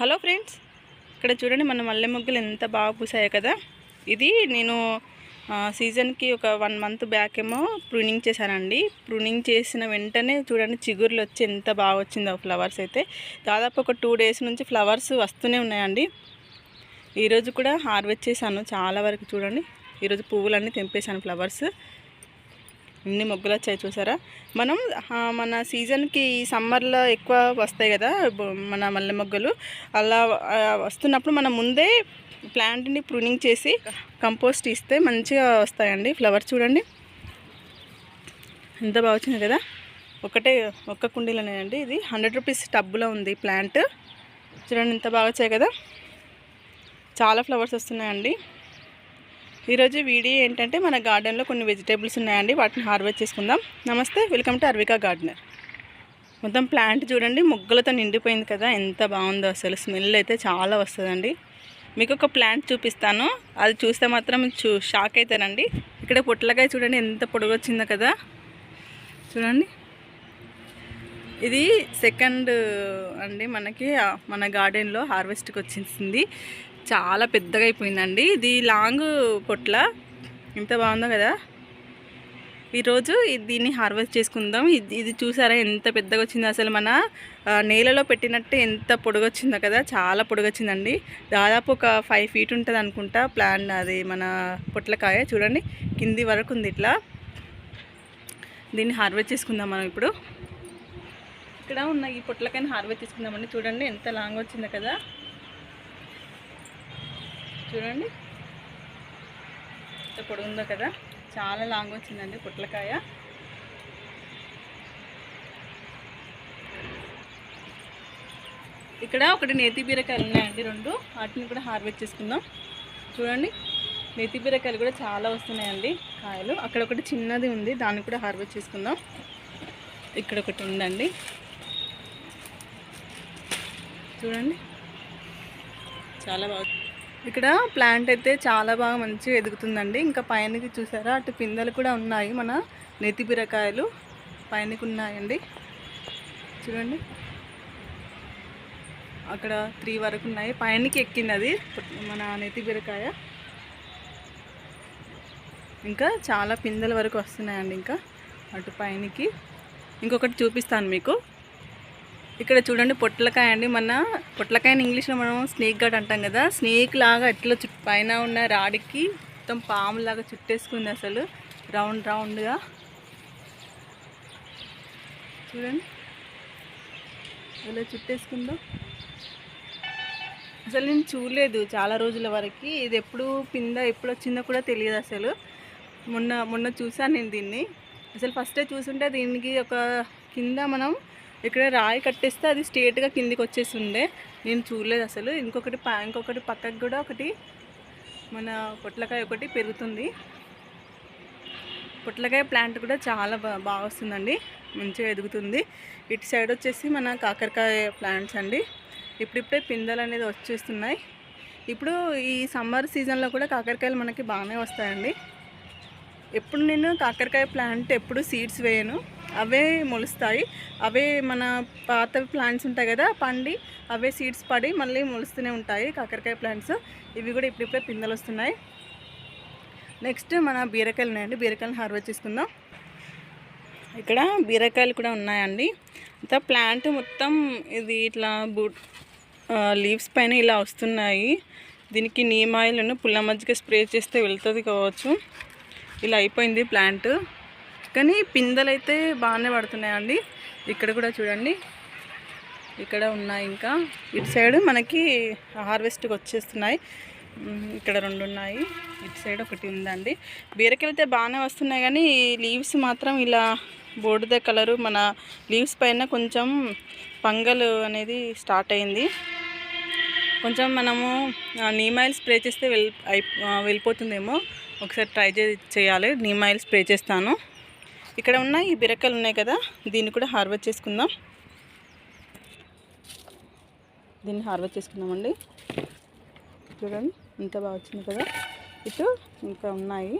Hello friends ఇక్కడ చూడండి మన మల్లె మొగ్గలు ఎంత బాగా పూసాయో కదా. ఇది నేను సీజన్కి ఒక వన్ మంత్ బ్యాక్ ఏమో ప్రూనింగ్ చేశానండి. ప్రూనింగ్ చేసిన వెంటనే చూడండి చిగుర్లు వచ్చి ఎంత బాగా వచ్చిందో ఫ్లవర్స్ అయితే. దాదాపు ఒక టూ డేస్ నుంచి ఫ్లవర్స్ వస్తూనే ఉన్నాయండి. ఈరోజు కూడా హార్వెస్ట్ చేశాను చాలా వరకు చూడండి. ఈరోజు పువ్వులన్నీ తెంపేశాను ఫ్లవర్స్. అన్ని మొగ్గలు వచ్చాయి చూసారా? మనం మన సీజన్కి సమ్మర్లో ఎక్కువ వస్తాయి కదా మన మల్లె మొగ్గలు. అలా వస్తున్నప్పుడు మనం ముందే ప్లాంట్ని ప్రూనింగ్ చేసి కంపోస్ట్ ఇస్తే మంచిగా వస్తాయండి. ఫ్లవర్ చూడండి. ఎంత బాగా వచ్చింది కదా? ఒకటే ఒక్క కుండీలోనేనండి ఇది. హండ్రెడ్ రూపీస్ టబ్బులో ఉంది ప్లాంట్. చూడండి ఎంత బాగా వచ్చాయి కదా? చాలా ఫ్లవర్స్ వస్తున్నాయండి. ఈరోజు వీడియో ఏంటంటే మన గార్డెన్లో కొన్ని వెజిటేబుల్స్ ఉన్నాయండి వాటిని హార్వెస్ట్ చేసుకుందాం. నమస్తే వెల్కమ్ టు అర్వికా గార్డెనర్. మొత్తం ప్లాంట్ చూడండి ముగ్గులతో నిండిపోయింది కదా ఎంత బాగుందో అసలు స్మెల్ అయితే చాలా వస్తుందండి. మీకు ఒక ప్లాంట్ చూపిస్తాను అది చూస్తే మాత్రం చూ షాక్ అవుతారండి ఇక్కడ పొట్లకాయ చూడండి ఎంత పొడుగు వచ్చిందో కదా. చూడండి. ఇది సెకండ్ అండి మనకి మన గార్డెన్లో హార్వెస్ట్కి వచ్చింది. చాలా పెద్దగా అయిపోయిందండి. ఇది లాంగ్ పొట్ల. ఎంత బాగుందో కదా. ఈరోజు దీన్ని హార్వెస్ట్ చేసుకుందాం. ఇది ఇది చూసారా ఎంత పెద్దగా వచ్చిందో? అసలు మన నేలలో పెట్టినట్టు ఎంత పొడుగొచ్చిందో కదా. చాలా పొడుగొచ్చిందండి. దాదాపు ఒక ఫైవ్ ఫీట్ ఉంటుంది అనుకుంటా ప్లాన్ అది మన పొట్లకాయ. చూడండి కింది వరకు ఉంది ఇట్లా. దీన్ని హార్వెస్ట్ చేసుకుందాం మనం ఇప్పుడు. ఇక్కడ ఉన్న ఈ పొట్లకాయని హార్వెస్ట్ చేసుకుందామండి. చూడండి ఎంత లాంగ్ వచ్చిందో కదా. చూడండి. ఎంత పొడుగుందో కదా. చాలా లాంగ్ వచ్చిందండి పొట్లకాయ. ఇక్కడ ఒకటి నేతి బీరకాయలు ఉన్నాయండి రెండు. వాటిని కూడా హార్వెస్ట్ చేసుకుందాం. చూడండి. నేతి బీరకాయలు కూడా చాలా వస్తున్నాయండి కాయలు. అక్కడ ఒకటి చిన్నది ఉంది. దాన్ని కూడా హార్వెస్ట్ చేసుకుందాం. ఇక్కడ ఒకటి ఉందండి. చూడండి. చాలా బాగుంది ఇక్కడ ప్లాంట్ అయితే చాలా బాగా మంచిగా ఎదుగుతుందండి. ఇంకా పైనకి చూసారా అటు పిందెలు కూడా ఉన్నాయి మన నెత్తి బీరకాయలు పైనకి ఉన్నాయండి. చూడండి. అక్కడ త్రీ వరకు ఉన్నాయి. పైనకి ఎక్కింది అది మన నెత్తి బీరకాయ. ఇంకా చాలా పిందెల వరకు వస్తున్నాయండి ఇంకా అటు పైనకి. ఇంకొకటి చూపిస్తాను మీకు. ఇక్కడ చూడండి పొట్లకాయ అండి. మన పొట్లకాయని ఇంగ్లీష్లో మనం స్నేక్ గడ్ అంటాం కదా. స్నేక్ లాగా ఎట్లా చుట్ పైన ఉన్న రాడికి మొత్తం పాము లాగా చుట్టేసుకుంది అసలు. రౌండ్ రౌండ్గా. చూడండి. ఎలా చుట్టేసుకుందో. అసలు నేను చూడలేదు చాలా రోజుల వరకు. ఇది ఎప్పుడు పింద ఎప్పుడు వచ్చిందో కూడా తెలియదు అసలు. మొన్న మొన్న చూసాను నేను దీన్ని. అసలు ఫస్టే చూసుంటే దీనికి ఒక కింద మనం ఇక్కడ రాయి కట్టేస్తే అది స్ట్రేట్గా కిందికి వచ్చేసి ఉండే నేను చూడలేదు అసలు. ఇంకొకటి ఇంకొకటి పక్కకు కూడా ఒకటి మన పొట్లకాయ ఒకటి పెరుగుతుంది. పొట్లకాయ ప్లాంట్ కూడా చాలా బాగా వస్తుందండి. మంచిగా ఎదుగుతుంది. ఇటు సైడ్ వచ్చేసి మన కాకరకాయ ప్లాంట్స్ అండి. ఇప్పుడిప్పుడే పిందెలు అనేది వచ్చేస్తున్నాయి. ఇప్పుడు ఈ సమ్మర్ సీజన్లో కూడా కాకరకాయలు మనకి బాగానే వస్తాయండి. ఎప్పుడు నేను కాకరకాయ ప్లాంట్ ఎప్పుడు సీడ్స్ వేయను. అవే మొలుస్తాయి. అవే మన పాత ప్లాంట్స్ ఉంటాయి కదా పండి అవే సీడ్స్ పడి మళ్ళీ మొలుస్తూనే ఉంటాయి కాకరకాయ ప్లాంట్స్. ఇవి కూడా ఇప్పుడిప్పుడే పిందెలు వస్తున్నాయి. నెక్స్ట్ మన బీరకాయలు ఉన్నాయండి. బీరకాయలు హార్వెస్ట్ చేసుకుందాం. ఇక్కడ బీరకాయలు కూడా ఉన్నాయండి. అంతా ప్లాంట్ మొత్తం ఇది ఇట్లా బూ లీవ్స్ పైన ఇలా వస్తున్నాయి. దీనికి నీమ్ ఆయిల్ పుల్ల మజ్జిగ స్ప్రే చేస్తే వెళ్తుంది కావచ్చు. ఇలా అయిపోయింది ప్లాంట్. కానీ పిందెలు అయితే బాగానే పడుతున్నాయండి. ఇక్కడ కూడా చూడండి. ఇక్కడ ఉన్నాయి ఇంకా. ఇటు సైడ్ మనకి హార్వెస్ట్కి వచ్చేస్తున్నాయి. ఇక్కడ రెండు ఉన్నాయి. ఇటు సైడ్ ఒకటి ఉందండి. బీరకాయలు అయితే బాగానే వస్తున్నాయి కానీ ఈ లీవ్స్ మాత్రం ఇలా బోర్డుద కలరు. మన లీవ్స్ పైన కొంచెం పంగలు అనేది స్టార్ట్ అయింది. కొంచెం మనము నీమాయిల్ స్ప్రే చేస్తే వెళ్ళి అయి వెళ్ళిపోతుందేమో. ఒకసారి ట్రై చే చేయాలి. నీమాయిల్ స్ప్రే చేస్తాను. ఇక్కడ ఉన్న ఈ బిరకలు ఉన్నాయి కదా దీన్ని కూడా హార్వెస్ట్ చేసుకుందాం. దీన్ని హార్వెస్ట్ చేసుకుందామండి. చూడండి ఎంత బాగా వచ్చింది కదా. ఇటు ఇంకా ఉన్నాయి.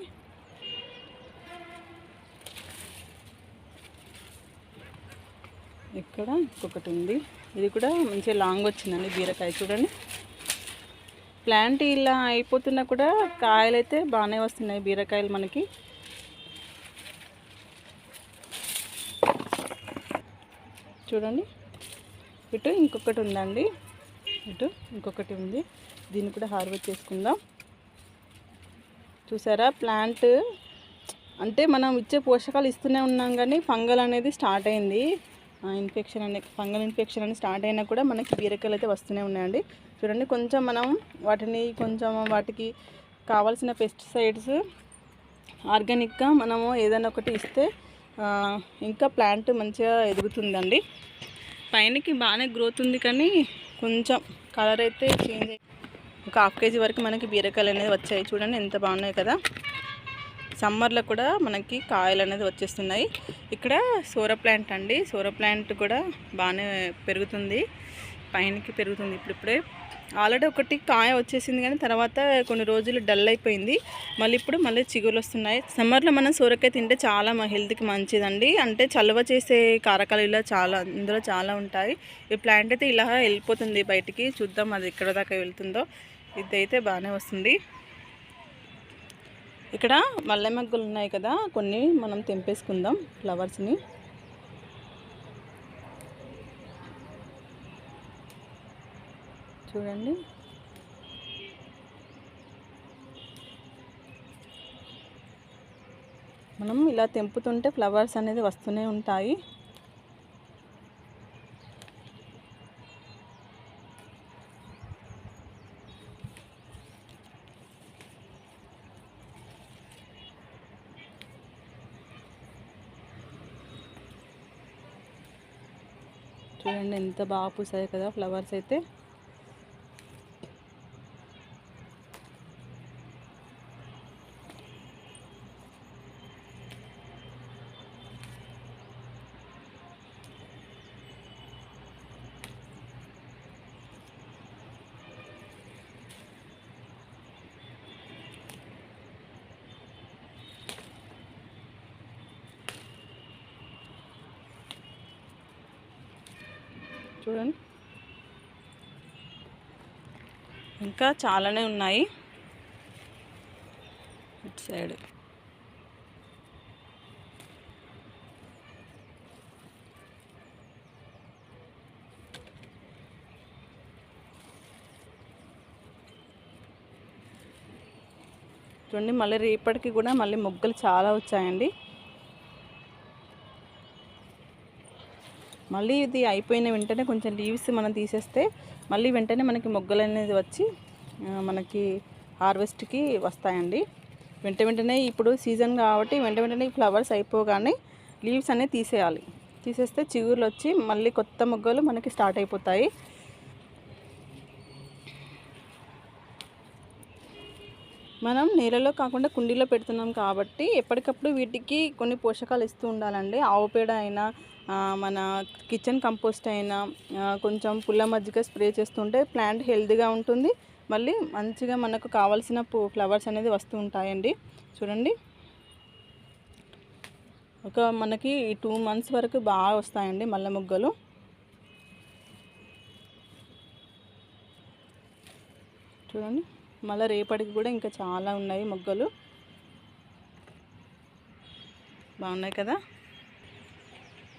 ఇక్కడ ఇంకొకటి ఉంది. ఇది కూడా మంచిగా లాంగ్ వచ్చిందండి బీరకాయ. చూడండి. ప్లాంట్ ఇలా అయిపోతున్నా కూడా కాయలు అయితే బాగానే వస్తున్నాయి బీరకాయలు మనకి. చూడండి. ఇటు ఇంకొకటి ఉందండి. ఇటు ఇంకొకటి ఉంది. దీన్ని కూడా హార్వెస్ట్ చేసుకుందాం. చూసారా? ప్లాంట్ అంటే మనం ఇచ్చే పోషకాలు ఇస్తూనే ఉన్నాం కానీ ఫంగల్ అనేది స్టార్ట్ అయింది. ఇన్ఫెక్షన్ అనే ఫంగల్ ఇన్ఫెక్షన్ అని స్టార్ట్ అయినా కూడా మనకి బీరకాయలు అయితే వస్తూనే ఉన్నాయండి. చూడండి కొంచెం మనం వాటిని కొంచెం వాటికి కావాల్సిన పెస్టిసైడ్స్ ఆర్గానిక్గా మనము ఏదైనా ఒకటి ఇస్తే ఇంకా ప్లాంట్ మంచిగా ఎదుగుతుందండి. పైనకి బాగానే గ్రోత్ ఉంది కానీ కొంచెం కలర్ అయితే చేంజ్ ఒక హాఫ్ కేజీ వరకు మనకి బీరకాయలు అనేది వచ్చాయి. చూడండి ఎంత బాగున్నాయి కదా. సమ్మర్లో కూడా మనకి కాయలు అనేది వచ్చేస్తున్నాయి. ఇక్కడ సోర ప్లాంట్ అండి. సోర ప్లాంట్ కూడా బాగానే పెరుగుతుంది. పైనకి పెరుగుతుంది ఇప్పుడిప్పుడే. ఆల్రెడీ ఒకటి కాయ వచ్చేసింది కానీ తర్వాత కొన్ని రోజులు డల్ అయిపోయింది. మళ్ళీ ఇప్పుడు మళ్ళీ చిగురు వస్తున్నాయి. సమ్మర్లో మనం సోరకాయ తింటే చాలా మా హెల్త్కి మంచిదండి. అంటే చలవ చేసే కారకాలు ఇలా చాలా ఇందులో చాలా ఉంటాయి. ఈ ప్లాంట్ అయితే ఇలా వెళ్ళిపోతుంది బయటికి. చూద్దాం అది ఎక్కడ దాకా వెళ్తుందో. ఇదైతే బాగానే వస్తుంది. ఇక్కడ మల్లె మొగ్గలు ఉన్నాయి కదా కొన్ని మనం తెంపేసుకుందాం ఫ్లవర్స్ని. చూడండి. మనం ఇలా తెంపుతుంటే ఫ్లవర్స్ అనేది వస్తూనే ఉంటాయి. చూడండి ఎంత బాగా పూసాయి కదా ఫ్లవర్స్ అయితే. చూడండి. ఇంకా చాలానే ఉన్నాయి. ఇటు సైడ్. చూడండి మళ్ళీ రేపటికి కూడా మళ్ళీ మొగ్గలు చాలా వచ్చాయండి. మళ్ళీ ఇది అయిపోయిన వెంటనే కొంచెం లీవ్స్ మనం తీసేస్తే మళ్ళీ వెంటనే మనకి మొగ్గలు అనేది వచ్చి మనకి హార్వెస్ట్కి వస్తాయండి. వెంట వెంటనే ఇప్పుడు సీజన్ కాబట్టి వెంట వెంటనే ఫ్లవర్స్ అయిపోగానే లీవ్స్ అనేవి తీసేయాలి. తీసేస్తే చిగుర్లు వచ్చి మళ్ళీ కొత్త మొగ్గలు మనకి స్టార్ట్ అయిపోతాయి. మనం నీళ్ళలో కాకుండా కుండీలో పెడుతున్నాం కాబట్టి ఎప్పటికప్పుడు వీటికి కొన్ని పోషకాలు ఇస్తూ ఉండాలండి. ఆవు పేడ అయినా మన కిచెన్ కంపోస్ట్ అయినా కొంచెం పుల్ల మజ్జిగ స్ప్రే చేస్తుంటే ప్లాంట్ హెల్తీగా ఉంటుంది. మళ్ళీ మంచిగా మనకు కావాల్సిన పూ ఫ్లవర్స్ అనేది వస్తూ ఉంటాయండి. చూడండి. ఒక మనకి టూ మంత్స్ వరకు బాగా వస్తాయండి మల్లె మొగ్గలు. చూడండి. మళ్ళీ రేపటికి కూడా ఇంకా చాలా ఉన్నాయి మొగ్గలు. బాగున్నాయి కదా?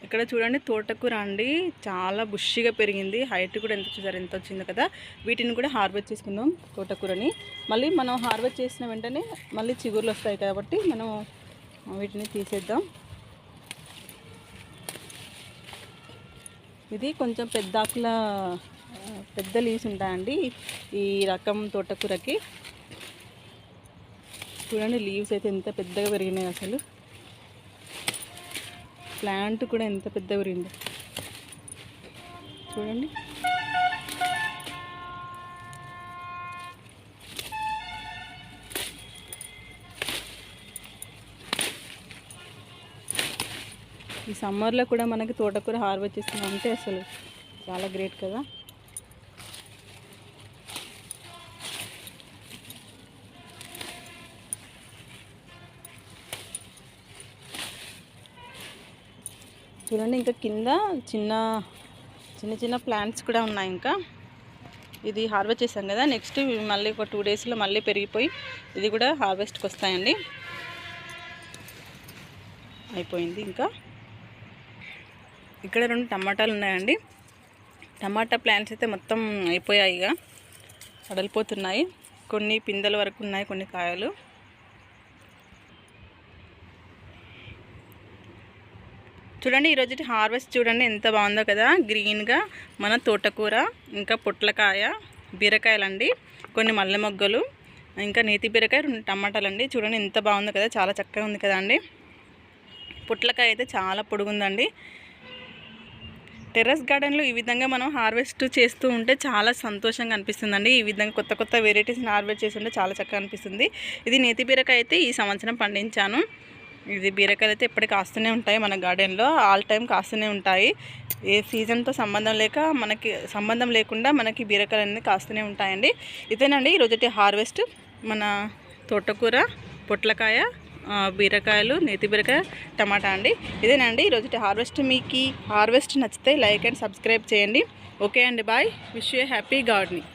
ఇక్కడ చూడండి తోటకూర అండి. చాలా బుష్గా పెరిగింది. హైట్ కూడా ఎంత చూసారు? ఎంత వచ్చింది కదా. వీటిని కూడా హార్వెస్ట్ చేసుకుందాం తోటకూరని. మళ్ళీ మనం హార్వెస్ట్ చేసిన వెంటనే మళ్ళీ చిగుర్లు వస్తాయి కాబట్టి మనం వీటిని తీసేద్దాం. ఇది కొంచెం పెద్ద ఆకుల పెద్ద లీవ్స్ ఉంటాయండి. ఈ రకం తోటకూరకి. చూడండి లీవ్స్ అయితే ఎంత పెద్దగా పెరిగినాయి అసలు. ప్లాంట్ కూడా ఎంత పెద్ద పెరిగిందో చూడండి. ఈ సమ్మర్లో కూడా మనకి తోటకూర హార్వెస్ట్ చేస్తున్నాం అంటే అసలు చాలా గ్రేట్ కదా. చూడండి ఇంకా కింద చిన్న చిన్న చిన్న ప్లాంట్స్ కూడా ఉన్నాయి ఇంకా. ఇది హార్వెస్ట్ చేసాం కదా నెక్స్ట్ మళ్ళీ ఒక టూ డేస్లో మళ్ళీ పెరిగిపోయి ఇది కూడా హార్వెస్ట్కి వస్తాయండి. అయిపోయింది ఇంకా. ఇక్కడ రెండు టమాటాలు ఉన్నాయండి. టమాటా ప్లాంట్స్ అయితే మొత్తం అయిపోయాయి ఇక. అడలిపోతున్నాయి కొన్ని పిందెల వరకు ఉన్నాయి కొన్ని కాయలు. చూడండి ఈరోజు హార్వెస్ట్ చూడండి ఎంత బాగుందో కదా. గ్రీన్గా మన తోటకూర ఇంకా పొట్లకాయ బీరకాయలండి కొన్ని మల్లె మొగ్గలు ఇంకా నేతి బీరకాయ రెండు టమాటాలండి. చూడండి ఎంత బాగుందో కదా. చాలా చక్కగా ఉంది కదా అండి. పొట్లకాయ అయితే చాలా పొడుగుందండి. టెర్రస్ గార్డెన్లో ఈ విధంగా మనం హార్వెస్ట్ చేస్తూ ఉంటే చాలా సంతోషంగా అనిపిస్తుందండి. ఈ విధంగా కొత్త కొత్త వెరైటీస్ని హార్వెస్ట్ చేస్తుంటే చాలా చక్కగా అనిపిస్తుంది. ఇది నేతి బీరకాయ అయితే ఈ సంవత్సరం పండించాను. ఇది బీరకాయలు అయితే ఎప్పటికీ కాస్తూనే ఉంటాయి మన గార్డెన్లో. ఆల్ టైం కాస్తూనే ఉంటాయి. ఏ సీజన్తో సంబంధం లేక మనకి సంబంధం లేకుండా మనకి బీరకాయలు అనేది కాస్తూనే ఉంటాయండి. ఇదేనండి ఈరోజు హార్వెస్ట్ మన తోటకూర పొట్లకాయ బీరకాయలు నేతి బీరకాయ టమాటా అండి. ఇదేనండి ఈరోజు హార్వెస్ట్. మీకు హార్వెస్ట్ నచ్చితే లైక్ అండ్ సబ్స్క్రైబ్ చేయండి. ఓకే అండి bye. Wish you happy gardening.